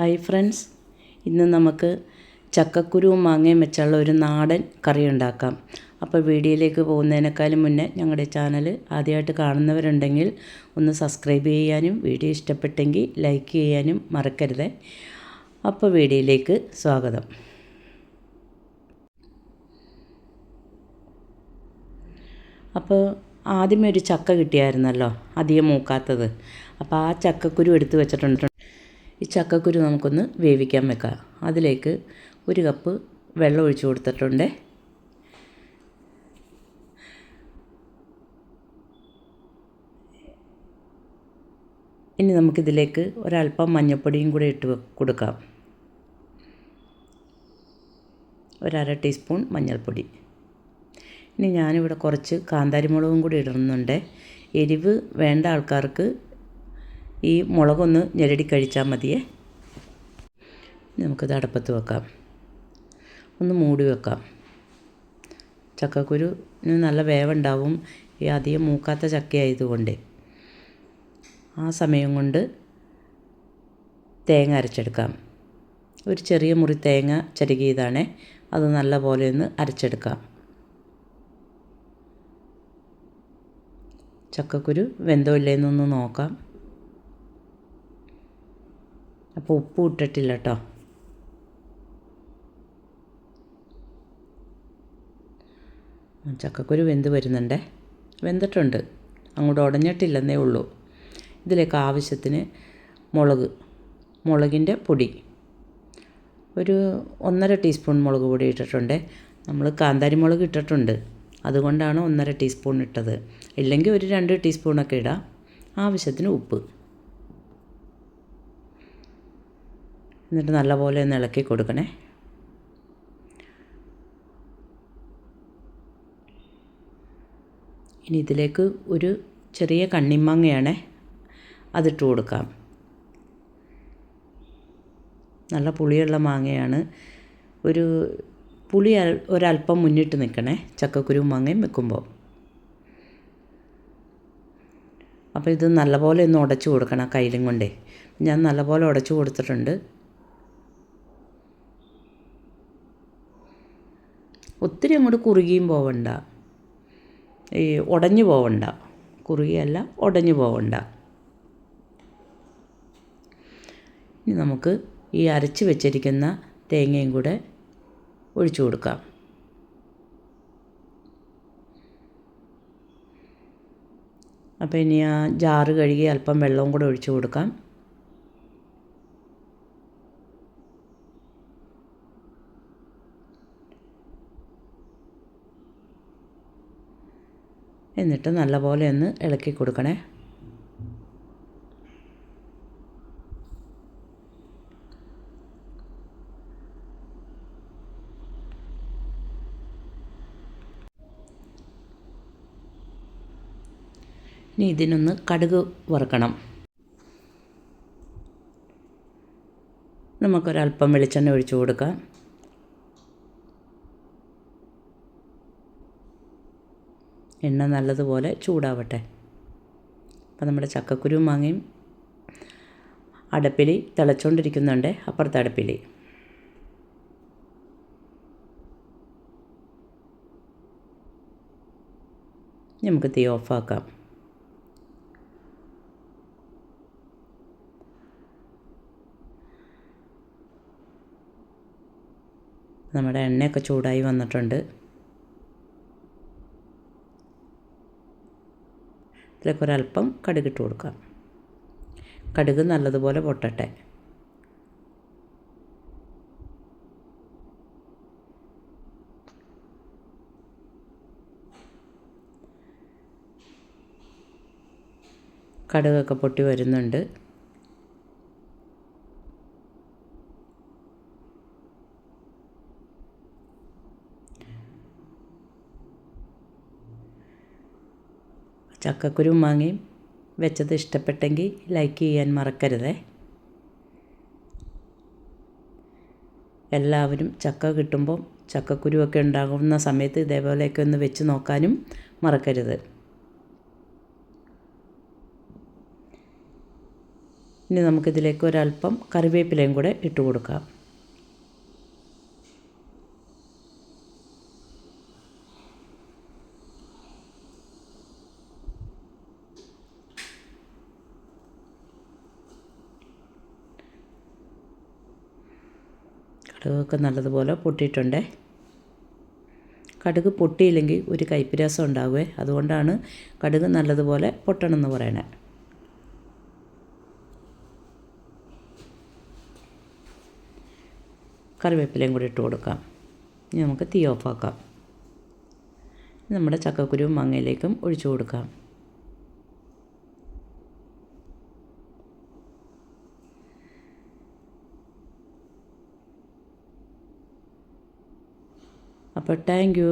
Hi friends ഇന്ന് നമുക്ക് ചക്കക്കുരുവും മാങ്ങയും വെച്ചുള്ള ഒരു നാടൻ കറി ഉണ്ടാക്കാം. അപ്പോൾ വീഡിയോയിലേക്ക് പോകുന്നതിനേക്കാളും മുന്നേ ഞങ്ങളുടെ ചാനൽ ആദ്യമായിട്ട് കാണുന്നവരുണ്ടെങ്കിൽ ഒന്ന് സബ്സ്ക്രൈബ് ചെയ്യാനും വീഡിയോ ഇഷ്ടപ്പെട്ടെങ്കിൽ ലൈക്ക് ചെയ്യാനും മറക്കരുത്. അപ്പോൾ വീഡിയോയിലേക്ക് സ്വാഗതം. അപ്പോൾ ആദ്യമേ ഒരു ചക്ക കിട്ടിയായിരുന്നല്ലോ അധികം മൂക്കാത്തത്. അപ്പോൾ ആ ചക്കക്കുരു എടുത്ത് വെച്ചിട്ടുണ്ട് ഈ ചക്കക്കുരു നമുക്കൊന്ന് വേവിക്കാൻ വെക്കാം. അതിലേക്ക് ഒരു കപ്പ് വെള്ളം ഒഴിച്ചു കൊടുത്തിട്ടുണ്ട്. ഇനി നമുക്കിതിലേക്ക് ഒരല്പം മഞ്ഞൾപ്പൊടിയും കൂടി ഇട്ട് കൊടുക്കാം. ഒരര ടീസ്പൂൺ മഞ്ഞൾപ്പൊടി. ഇനി ഞാനിവിടെ കുറച്ച് കാന്താരിമുളകും കൂടി ഇടുന്നുണ്ട്. എരിവ് വേണ്ട ആൾക്കാർക്ക് ഈ മുളകൊന്ന് ഞെരടി കഴിച്ചാൽ മതിയേ. നമുക്കത് അടപ്പത്ത് വെക്കാം. ഒന്ന് മൂടി വെക്കാം. ചക്കക്കുരുന് നല്ല വേവുണ്ടാവും. ഈ അധികം മൂക്കാത്ത ചക്കയായതുകൊണ്ട്. ആ സമയം കൊണ്ട് തേങ്ങ അരച്ചെടുക്കാം. ഒരു ചെറിയ മുറി തേങ്ങ ചരുകിയതാണേ. അത് നല്ല പോലെ ഒന്ന് അരച്ചെടുക്കാം. ചക്കക്കുരു വെന്തോ ഇല്ലേന്നൊന്ന് നോക്കാം. അപ്പോൾ ഉപ്പ് ഇട്ടിട്ടില്ല കേട്ടോ ചക്കക്കുരു വെന്ത് വരുന്നുണ്ടേ. വെന്തിട്ടുണ്ട്. അങ്ങോട്ട് ഉടഞ്ഞിട്ടില്ലെന്നേ ഉള്ളൂ. ഇതിലേക്ക് ആവശ്യത്തിന് മുളക് മുളകിന്റെ പൊടി. ഒരു ഒന്നര ടീസ്പൂൺ മുളക് പൊടി ഇട്ടിട്ടുണ്ട്. നമ്മൾ കാന്താരി മുളക് ഇട്ടിട്ടുണ്ട്. അതുകൊണ്ടാണ് ഒന്നര ടീസ്പൂൺ ഇട്ടത്. ഇല്ലെങ്കിൽ ഒരു രണ്ട് ടീസ്പൂണൊക്കെ ഇടാം. ആവശ്യത്തിന് ഉപ്പ്. എന്നിട്ട് നല്ലപോലെ ഒന്ന് ഇളക്കി കൊടുക്കണേ. ഇനി ഇതിലേക്ക് ഒരു ചെറിയ കണ്ണിമാങ്ങയാണ് അതിട്ട് കൊടുക്കാം. നല്ല പുളിയുള്ള മാങ്ങയാണ്. ഒരു പുളി ഒരല്പം മുന്നിട്ട് നിൽക്കണേ ചക്കക്കുരു മാങ്ങയും വെക്കുമ്പോൾ. അപ്പോൾ ഇത് നല്ലപോലെ ഒന്ന് ഉടച്ചു കൊടുക്കണം കയ്യിലും കൊണ്ടേ. ഞാൻ നല്ലപോലെ ഉടച്ചു കൊടുത്തിട്ടുണ്ട്. ഒത്തിരി അങ്ങോട്ട് കുറുകിയും പോവണ്ട. ഈ ഉടഞ്ഞു പോവണ്ട. കുറുകിയല്ല ഉടഞ്ഞു പോവണ്ട. ഇനി നമുക്ക് ഈ അരച്ച് വെച്ചിരിക്കുന്ന തേങ്ങയും കൂടെ ഒഴിച്ചു കൊടുക്കാം. അപ്പോൾ ഇനി ആ ജാറ് കഴുകി അല്പം വെള്ളവും കൂടെ ഒഴിച്ചു കൊടുക്കാം. എന്നിട്ട് നല്ലപോലെ ഒന്ന് ഇളക്കി കൊടുക്കണേ. ഇനി ഇതിനൊന്ന് കടുക് വറുക്കണം. നമുക്കൊരല്പം വെളിച്ചെണ്ണ ഒഴിച്ചു കൊടുക്കാം. എണ്ണ നല്ലതുപോലെ ചൂടാവട്ടെ. അപ്പം നമ്മുടെ ചക്കക്കുരു മാങ്ങയും അടപ്പിലി തിളച്ചുകൊണ്ടിരിക്കുന്നുണ്ട് അപ്പുറത്തെ അടപ്പിലി. നമുക്ക് തീ ഓഫാക്കാം. നമ്മുടെ എണ്ണയൊക്കെ ചൂടായി വന്നിട്ടുണ്ട്. ഇതിലേക്ക് ഒരല്പം കടുകിട്ട് കൊടുക്കാം കടുക് നല്ലതുപോലെ പൊട്ടട്ടെ. കടുകൊക്കെ പൊട്ടി വരുന്നുണ്ട്. ചക്കക്കുരു മാങ്ങയും വെച്ചത് ഇഷ്ടപ്പെട്ടെങ്കിൽ ലൈക്ക് ചെയ്യാൻ മറക്കരുതേ. എല്ലാവരും ചക്ക കിട്ടുമ്പോൾ ചക്കക്കുരുവൊക്കെ ഉണ്ടാകുന്ന സമയത്ത് ഇതേപോലെയൊക്കെ ഒന്ന് വെച്ച് നോക്കാനും മറക്കരുത്. ഇനി നമുക്കിതിലേക്ക് ഒരല്പം കറിവേപ്പിലയും കൂടെ ഇട്ട് കൊടുക്കാം. കടുകൊക്കെ നല്ലതുപോലെ പൊട്ടിയിട്ടുണ്ടേ. കടുക് പൊട്ടിയില്ലെങ്കിൽ ഒരു കൈപ്പിരാസം ഉണ്ടാവുമേ അതുകൊണ്ടാണ് കടുക് നല്ലതുപോലെ പൊട്ടണം എന്ന് പറയണേ. കറിവേപ്പിലയും കൂടി ഇട്ട് കൊടുക്കാം. ഇനി നമുക്ക് തീ ഓഫാക്കാം. നമ്മുടെ ചക്കക്കുരുവും മാങ്ങയിലേക്കും ഒഴിച്ചു കൊടുക്കാം. അപ്പോൾ താങ്ക് യു